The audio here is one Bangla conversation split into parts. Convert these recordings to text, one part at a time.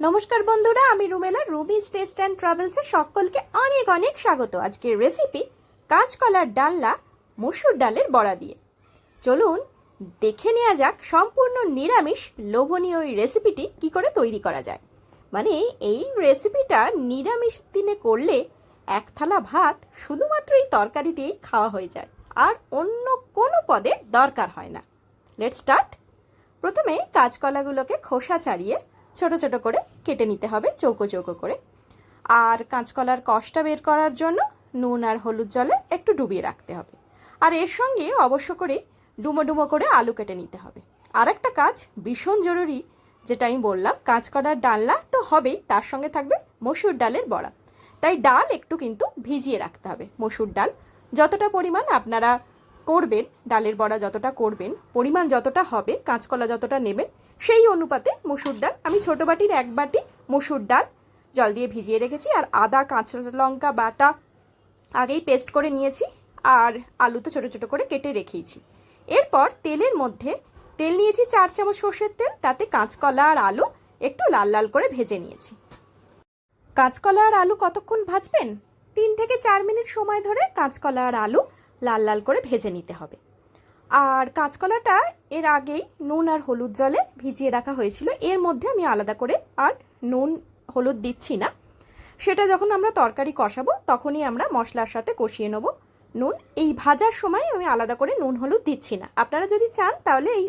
নমস্কার বন্ধুরা, আমি রুমেলা রুবি টেস্ট অ্যান্ড ট্রাভেলসে সকলকে অনেক অনেক স্বাগত। আজকের রেসিপি কাঁচকলার ডালনা, মসুর ডালের বড়া দিয়ে। চলুন, দেখে নেওয়া যাক সম্পূর্ণ নিরামিষ লোভনীয় এই রেসিপিটি কি করে তৈরি করা যায়। মানে এই রেসিপিটা নিরামিষ দিনে করলে এক থালা ভাত শুধুমাত্র এই তরকারি দিয়েই খাওয়া হয়ে যায়, আর অন্য কোনো পদের দরকার হয় না। লেট স্টার্ট প্রথমে কাঁচকলাগুলোকে খোসা ছাড়িয়ে ছোট ছোট করে কেটে নিতে হবে চৌকো চৌকো করে। আর কাঁচকলার কষটা বের করার জন্য নুন আর হলুদ জলে একটু ডুবিয়ে রাখতে হবে। আর এর সঙ্গে অবশ্য করে ডুমো ডুমো করে আলু কেটে নিতে হবে। আর একটা কাজ ভীষণ জরুরি, যেটা আমি বললাম, কাঁচকলার ডালনা তো হবেই, তার সঙ্গে থাকবে মসুর ডালের বড়া। তাই ডাল একটু কিন্তু ভিজিয়ে রাখতে হবে মসুর ডাল। যতটা পরিমাণ আপনারা করবেন, ডালের বড়া যতটা করবেন, পরিমাণ যতটা হবে, কাঁচকলা যতটা নেবেন সেই অনুপাতে মসুর ডাল। আমি ছোটো বাটির এক বাটি মসুর ডাল, জল দিয়ে ভিজিয়ে রেখেছি, আর আদা, কাঁচা লঙ্কা বাটা আগেই পেস্ট করে নিয়েছি, আর আলু তো ছোটো ছোটো করে কেটে রেখেছি। এরপর তেলের মধ্যে তেল নিয়েছি চার চামচ সর্ষের তেল, তাতে কাঁচকলা আর আলু একটু লাল লাল করে ভেজে নিয়েছি। কাঁচকলা আর আলু কতক্ষণ ভাজবেন? তিন থেকে চার মিনিট সময় ধরে কাঁচকলা আর আলু লাল লাল করে ভেজে নিতে হবে। আর কাঁচকলাটা এর আগেই নুন আর হলুদ জলে ভিজিয়ে রাখা হয়েছিল। এর মধ্যে আমি আলাদা করে আর নুন, হলুদ দিচ্ছি না। সেটা যখন আমরা তরকারি কষাবো, তখনই আমরা মশলার সাথে কষিয়ে নেব নুন। এই ভাজার সময় আমি আলাদা করে নুন, হলুদ দিচ্ছি না। আপনারা যদি চান, তাহলে এই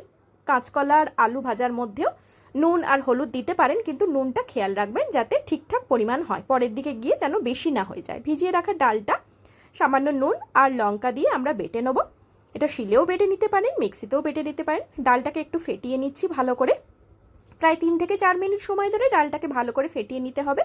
কাঁচকলা আর আলু ভাজার মধ্যেও নুন আর হলুদ দিতে পারেন, কিন্তু নুনটা খেয়াল রাখবেন যাতে ঠিকঠাক পরিমাণ হয়। পরের দিকে গিয়ে যেন বেশি না হয়ে যায়। ভিজিয়ে রাখা ডালটা সামান্য নুন আর লঙ্কা দিয়ে আমরা বেটে নেব। এটা শিলেও বেটে নিতে পারেন, মিক্সিতেও বেটে নিতে পারেন। ডালটাকে একটু ফেটিয়ে নিচ্ছি ভালো করে। প্রায় তিন থেকে চার মিনিট সময় ধরে ডালটাকে ভালো করে ফেটিয়ে নিতে হবে।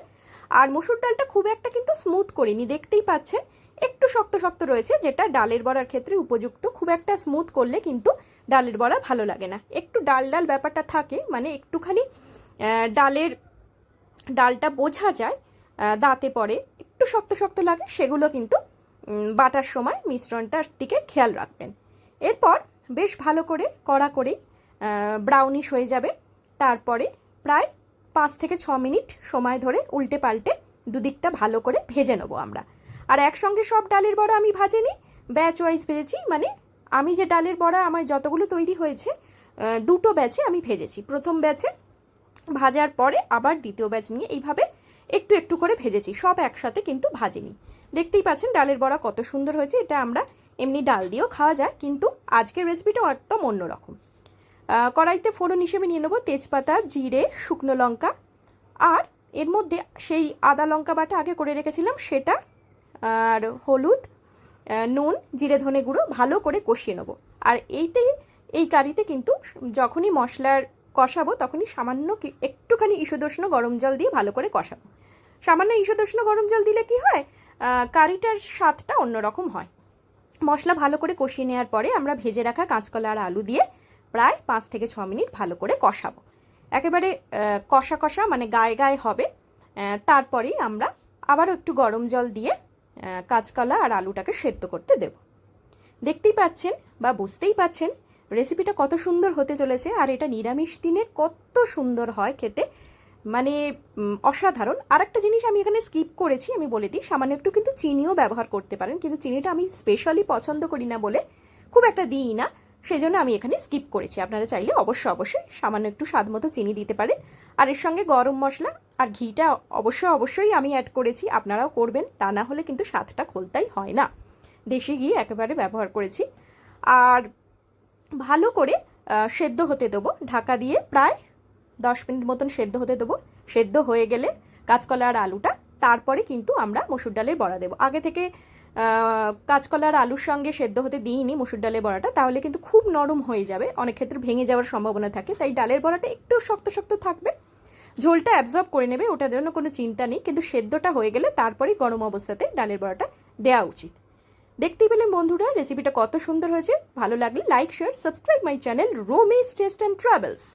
আর মুসুর ডালটা খুব একটা কিন্তু স্মুথ করিনি, দেখতেই পাচ্ছেন। একটু শক্ত শক্ত রয়েছে, যেটা ডালের বড়ার ক্ষেত্রে উপযুক্ত। খুব একটা স্মুথ করলে কিন্তু ডালের বড়া ভালো লাগে না। একটু ডাল ডাল ব্যাপারটা থাকে মানে একটুখানি ডালের ডালটা বোঝা যায় দাঁতে পড়ে। একটু শক্ত শক্ত লাগে, সেগুলো কিন্তু বাটার সময় মিশ্রণটার দিকে খেয়াল রাখবেন। এরপর বেশ ভালো করে কড়া করে ব্রাউনিশ হয়ে যাবে। তারপরে প্রায় পাঁচ থেকে ছ মিনিট সময় ধরে উল্টে পাল্টে দুদিকটা ভালো করে ভেজে নেব আমরা। আর একসঙ্গে সব ডালের বড়া আমি ভাজেনি ব্যাচ ওয়াইজ ভেজেছি মানে আমি যে ডালের বড়া, আমার যতগুলো তৈরি হয়েছে দুটো ব্যাচে আমি ভেজেছি। প্রথম ব্যাচে ভাজার পরে আবার দ্বিতীয় ব্যাচ নিয়ে এইভাবে একটু একটু করে ভেজেছি, সব একসাথে কিন্তু ভাজেনি। দেখতেই পাচ্ছেন ডালের বড়া কত সুন্দর হয়েছে, এটা আমরা এমনি ডাল দিয়েও খাওয়া যায়, কিন্তু আজকের রেসিপিটা একদম অন্যরকম কড়াইতে ফোড়ন হিসেবে নিয়ে নেব তেজপাতা, জিরে, শুকনো লঙ্কা, আর এর মধ্যে সেই আদা লঙ্কা বাটা আগে করে রেখেছিলাম, সেটা আর হলুদ নুন, জিরে, ধনে গুঁড়ো ভালো করে কষিয়ে নেব। আর এইতে, এই কারিতে কিন্তু যখনই মশলার কষাবো তখনই সামান্য একটুখানি ইসুদোষ্ণ গরম জল দিয়ে ভালো করে কষাবো। সামান্য ইসুদোষ্ণ গরম জল দিলে কি হয় কারিটার স্বাদটা অন্যরকম হয়। মশলা ভালো করে কষিয়ে নেওয়ার পরে আমরা ভেজে রাখা কাঁচকলা আর আলু দিয়ে প্রায় পাঁচ থেকে ছ মিনিট ভালো করে কষাবো। একেবারে কষা কষা মানে গায়ে গায়ে হবে। তারপরেই আমরা আবারও একটু গরম জল দিয়ে কাঁচকলা আর আলুটাকে সেদ্ধ করতে দেব। দেখতেই পাচ্ছেন বা বুঝতেই পাচ্ছেন রেসিপিটা কত সুন্দর হতে চলেছে আর এটা নিরামিষ দিনে কত সুন্দর হয় খেতে। মানে অসাধারণ। আর একটা জিনিস আমি এখানে স্কিপ করেছি, আমি বলে দিই, সামান্য একটু কিন্তু চিনিও ব্যবহার করতে পারেন, কিন্তু চিনিটা আমি স্পেশালি পছন্দ করি না বলে খুব একটা দিই না সেই জন্য আমি এখানে স্কিপ করেছি। আপনারা চাইলে অবশ্যই অবশ্যই সামান্য একটু স্বাদ মতো চিনি দিতে পারেন। আর এর সঙ্গে গরম মশলা আর ঘিটা অবশ্যই অবশ্যই আমি অ্যাড করেছি, আপনারাও করবেন, তা না হলে কিন্তু স্বাদটা খোলতাই হয় না। দেশি ঘি একেবারে ব্যবহার করেছি। আর ভালো করে সেদ্ধ হতে দেবো, ঢাকা দিয়ে প্রায় দশ মিনিট মতন সেদ্ধ হতে দেবো। সেদ্ধ হয়ে গেলে কাঁচকলা আর আলুটা তারপরে কিন্তু আমরা মসুর ডালের বড়া দেবো। আগে থেকে কাঁচকলা আর আলুর সঙ্গে সেদ্ধ হতে দিইনি মসুর ডালের বড়াটা, তাহলে কিন্তু খুব নরম হয়ে যাবে। অনেক ক্ষেত্রে ভেঙে যাওয়ার সম্ভাবনা থাকে, তাই ডালের বড়াটা একটু শক্ত শক্ত থাকবে। ঝোলটা অ্যাবজর্ব করে নেবে, ওটার জন্য কোনো চিন্তা নেই, কিন্তু সেদ্ধটা হয়ে গেলে তারপরেই গরম অবস্থাতে ডালের বড়াটা দেওয়া উচিত। দেখতেই পেলেন বন্ধুরা রেসিপিটা কত সুন্দর হয়েছে। ভালো লাগলে like share subscribe my channel রোমেজ taste and travels